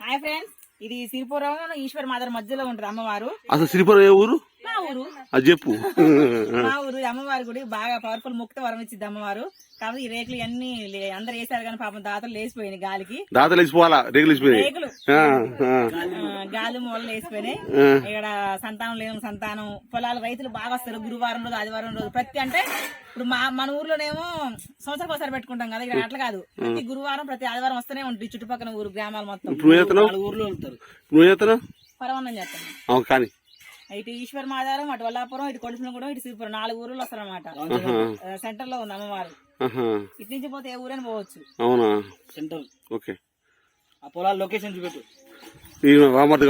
Hi friends ఇది Siripuram Eshwar mother మధ్యలో ఉంటుంది అమ్మవారు. అసలు శ్రీపురం ఏ ఊరు? మా ఊరు. అది చెప్పు. మా ఊరు ఈ అమ్మవారి గుడి బాగా పవర్ఫుల్ ముక్త వరం ఇచ్చింది అమ్మవారు. కాబట్టి ఈ రేకులు అన్ని అందరు వేసారు కానీ పాపం దాతలు లేచిపోయినాయి గాలికి. దాతలు వేసిపోవాలా వేసిపోయినాయి రేకులు. ఆ, ఆ, ఆ, గాలి మూలలు వేసిపోయినాయి. ఇక్కడ సంతానం లేని సంతానం. పొలాలు రైతులు బాగా వస్తారు గురువారం రోజు ఆదివారం రోజు. ప్రతి అంటే ఇప్పుడు మా మన ఊర్లోనేమో సంవత్సరం ఒకసారి పెట్టుకుంటాం కదా ఇక్కడ అట్లా కాదు. ప్రతి గురువారం ప్రతి ఆదివారం వస్తూనే ఉంటుంది చుట్టుపక్కల ఊరు గ్రామాలు మొత్తం. నువ్వు చేస్తున్నావు? నువ్వు పరమాన్నం చేస్తాం అవును కానీ ఇటు ఈశ్వర్ మాదారం అటు వల్లాపురం ఇటు కొడుకునగూడెం ఇటు శ్రీపురం. నాలుగు ఊర్లు వస్తారనమాట సెంటర్లో ఉంది అమ్మవారు. ఇటు నుంచి పోతే ఏ ఊరైనా పోవచ్చు. అవునా? సెంటర్. ఓకే. ఆ పొలాల లొకేషన్ చూపెట్టు.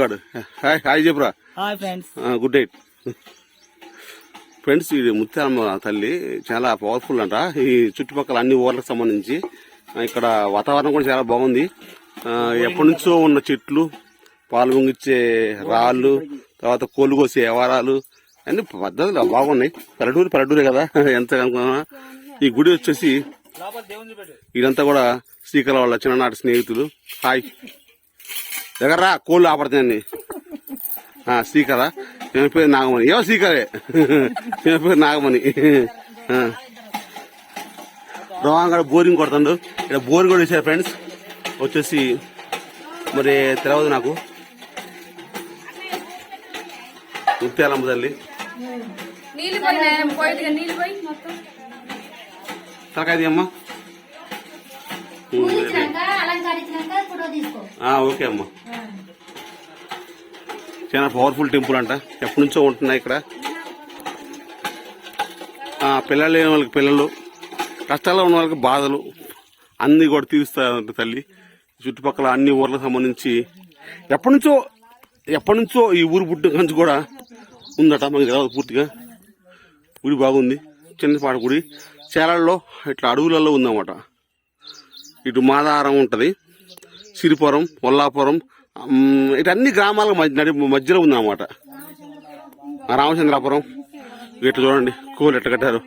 గాడు. హాయ్ హాయ్ చెప్పురా. Hi friends. Good night. Friends ఇది ముత్యాలమ్మ తల్లి చాలా పవర్ఫుల్ అంట. ఈ చుట్టుపక్కల అన్ని ఊర్లకు సంబంధించి ఇక్కడ వాతావరణం కూడా చాలా బాగుంది. ఎప్పటి నుంచో ఉన్న చెట్లు పాలు పొంగిచ్చే రాళ్ళు తర్వాత కోళ్ళు కోసే వ్యవహారాలు అన్ని పద్ధతులు బాగున్నాయి. పల్లెటూరు పల్లెటూరే కదా. ఎంత అనుకున్నా ఈ గుడి వచ్చేసి ఇదంతా కూడా శ్రీకళ వాళ్ళ చిన్ననాటి స్నేహితులు. హాయ్. దగ్గర కోళ్ళు ఆపడుతున్నాయండి శ్రీకళ ఈమె పేరు నాగమణి. ఏమో శ్రీకళే ఈమె పేరు నాగమణి. రోహంగా బోరింగ్ కొడుతుండు. ఇక్కడ బోరింగ్ కూడా వేసారు ఫ్రెండ్స్. వచ్చేసి మరి తెలియదు నాకు. ముత్యాలమ్మ తల్లి అమ్మా ఓకే అమ్మా చాలా పవర్ఫుల్ టెంపుల్ అంట ఎప్పటి నుంచో ఉంటున్నాయి ఇక్కడ ఆ, పిల్లలు లేని వాళ్ళకి పిల్లలు కష్టాల్లో ఉన్న వాళ్ళకి బాధలు అన్ని కూడా తీరుస్తారంట తల్లి చుట్టుపక్కల అన్ని ఊర్లకు సంబంధించి ఎప్పటి నుంచో ఎప్పటి నుంచో ఈ ఊరు పుట్టిన కంచి కూడా ఉందట మనకి తెలియదు పూర్తిగా. గుడి బాగుంది. చిన్నపాటి గుడి. చేలల్లో ఇట్లా అడవులలో ఉందన్నమాట. ఇటు మాదారం ఉంటుంది. సిరిపురం వల్లాపురం ఇటు అన్ని గ్రామాల మధ్య నడి మధ్యలో ఉందన్నమాట. రామచంద్రాపురం. ఇట్లా చూడండి కోళ్ళు ఎట్లా కట్టారు.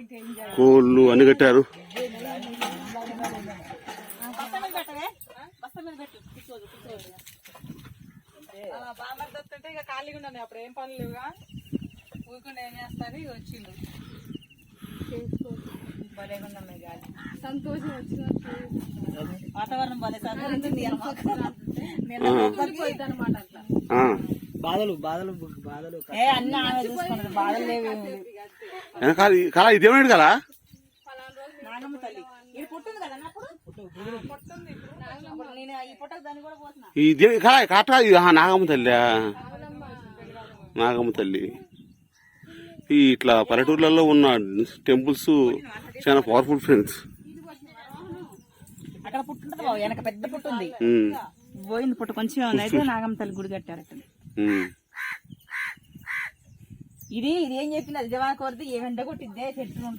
కోళ్ళు అన్ని కట్టారు. ఖాళీగా ఉన్నాను అప్పుడు ఏం పనులు లేవుగా. ఊరుకుండా ఏం వచ్చిండు గాలి సంతోషం వచ్చినట్టు వాతావరణం భలే అట్లా బాధలు బాధలు బాధలు ఏ అన్ని ఆమె కదా నాగమ్మ తల్లి. ఇది పుట్టింది కదా అప్పుడు పుట్టింది అప్పుడు నేను ఈ పుట్టకు దాన్ని కూడా పోతున్నా ఈ దే- కళ కాట ఇది నాగమ్మ తల్లి. నాగమ్మ తల్లి. ఈ ఇట్లా పల్లెటూర్లలో ఉన్న టెంపుల్స్ చాలా పవర్ఫుల్ ఫ్రెండ్స్ అక్కడ పుట్టుంటది బాబు వెనక పెద్ద పుట్టు ఉంది. పోయింది పుట్టు కొంచెం ఉంది అయితే నాగమ్మ తల్లి గుడి కట్టారు. ఇది ఇది ఏం చెప్పింది అది జవాన్ కోరితే ఏ వెంట కొట్టిద్దే చెట్లు